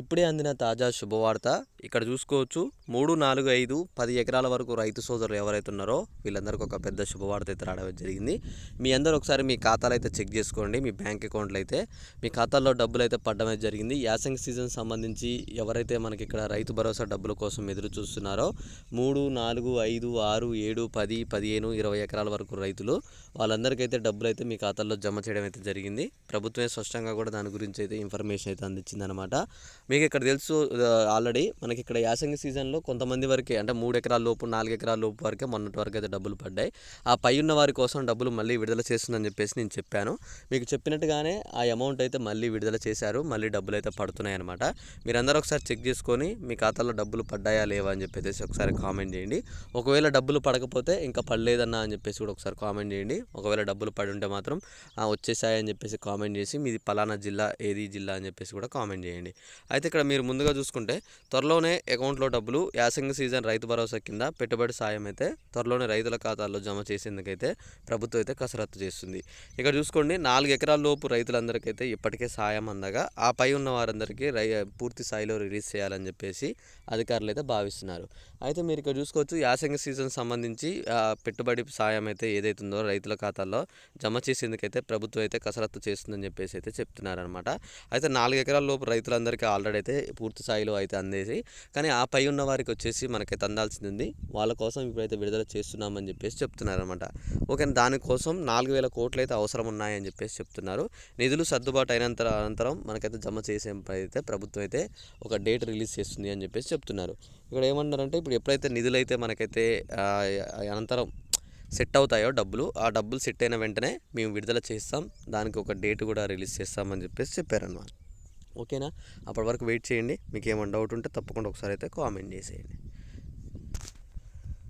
ఇప్పుడే అందిన తాజా శుభవార్త. ఇక్కడ చూసుకోవచ్చు. మూడు నాలుగు ఐదు పది ఎకరాల వరకు రైతు సోదరులు ఎవరైతే ఉన్నారో వీళ్ళందరికీ ఒక పెద్ద శుభవార్త అయితే రావడం జరిగింది. మీ అందరూ ఒకసారి మీ ఖాతాలు అయితే చెక్ చేసుకోండి. మీ బ్యాంక్ అకౌంట్లు అయితే మీ ఖాతాల్లో డబ్బులు అయితే పడడం అయితే జరిగింది. యాసంగి సీజన్ సంబంధించి ఎవరైతే మనకి ఇక్కడ రైతు భరోసా డబ్బుల కోసం ఎదురు చూస్తున్నారో మూడు నాలుగు ఐదు ఆరు ఏడు పది పదిహేను ఇరవై ఎకరాల వరకు రైతులు వాళ్ళందరికైతే డబ్బులు అయితే మీ ఖాతాల్లో జమ చేయడం అయితే జరిగింది. ప్రభుత్వమే స్పష్టంగా కూడా దాని గురించి అయితే ఇన్ఫర్మేషన్ అయితే అందించింది అనమాట మీకు ఇక్కడ తెలుసు ఆల్రెడీ మనకి ఇక్కడ యాసంగి సీజన్లో కొంతమంది వరకే అంటే మూడు ఎకరాల లోపు నాలుగు ఎకరాల లోపు వరకే మొన్నటి వరకు అయితే డబ్బులు పడ్డాయి. ఆ పై ఉన్న వారి కోసం డబ్బులు మళ్ళీ విడుదల చేస్తుందని చెప్పేసి నేను చెప్పాను. మీకు చెప్పినట్టుగానే ఆ అమౌంట్ అయితే మళ్ళీ విడుదల చేశారు మళ్ళీ డబ్బులు అయితే పడుతున్నాయి అనమాట మీరందరూ ఒకసారి చెక్ చేసుకొని మీ ఖాతాలో డబ్బులు పడ్డాయా లేవా అని చెప్పేసి ఒకసారి కామెంట్ చేయండి. ఒకవేళ డబ్బులు పడకపోతే ఇంకా పడలేదన్నా అని చెప్పేసి కూడా ఒకసారి కామెంట్ చేయండి. ఒకవేళ డబ్బులు పడి ఉంటే మాత్రం వచ్చేసాయని చెప్పేసి కామెంట్ చేసి మీది పలానా జిల్లా ఏది జిల్లా అని చెప్పేసి కూడా కామెంట్ చేయండి. అయితే ఇక్కడ మీరు ముందుగా చూసుకుంటే త్వరలోనే అకౌంట్లో డబ్బులు యాసంగి సీజన్ రైతు భరోసా కింద పెట్టుబడి సాయం అయితే త్వరలోనే రైతుల ఖాతాల్లో జమ చేసేందుకైతే ప్రభుత్వం అయితే కసరత్తు చేస్తుంది. ఇక్కడ చూసుకోండి నాలుగు ఎకరాల లోపు రైతులందరికైతే ఇప్పటికే సాయం అందగా ఆ పై ఉన్న వారందరికీ రై పూర్తి స్థాయిలో రిలీజ్ చేయాలని చెప్పేసి అధికారులు అయితే భావిస్తున్నారు. అయితే మీరు ఇక్కడ చూసుకోవచ్చు యాసంగి సీజన్ సంబంధించి పెట్టుబడి సాయం అయితే ఏదైతుందో రైతుల ఖాతాల్లో జమ చేసేందుకైతే ప్రభుత్వం అయితే కసరత్తు చేస్తుందని చెప్పేసి అయితే చెప్తున్నారనమాట అయితే నాలుగు ఎకరాల లోపు రైతులందరికీ ఆల్రెడీ అయితే పూర్తి స్థాయిలో అయితే అందేసి కానీ ఆ పై ఉన్న వారికి వచ్చేసి మనకైతే అందాల్సింది ఉంది. వాళ్ళ కోసం ఇప్పుడైతే విడుదల చేస్తున్నామని చెప్పేసి చెప్తున్నారనమాట ఓకే దానికోసం నాలుగు వేల కోట్లు అయితే అవసరం ఉన్నాయని చెప్పేసి చెప్తున్నారు. నిధులు సర్దుబాటు అయినంత అనంతరం మనకైతే జమ చేసే అయితే ప్రభుత్వం అయితే ఒక డేట్ రిలీజ్ చేస్తుంది అని చెప్పేసి చెప్తున్నారు. ఇక్కడ ఏమన్నారంటే ఇప్పుడు ఎప్పుడైతే నిధులు అయితే మనకైతే అనంతరం సెట్ అవుతాయో డబ్బులు ఆ డబ్బులు సెట్ అయిన వెంటనే మేము విడుదల చేస్తాం. దానికి ఒక డేట్ కూడా రిలీజ్ చేస్తామని చెప్పేసి చెప్పారన్నమాట. ఓకేనా? అప్పటి వరకు వెయిట్ చేయండి. మీకు ఏమైనా డౌట్ ఉంటే తప్పకుండా ఒకసారి అయితే కామెంట్ చేసేయండి.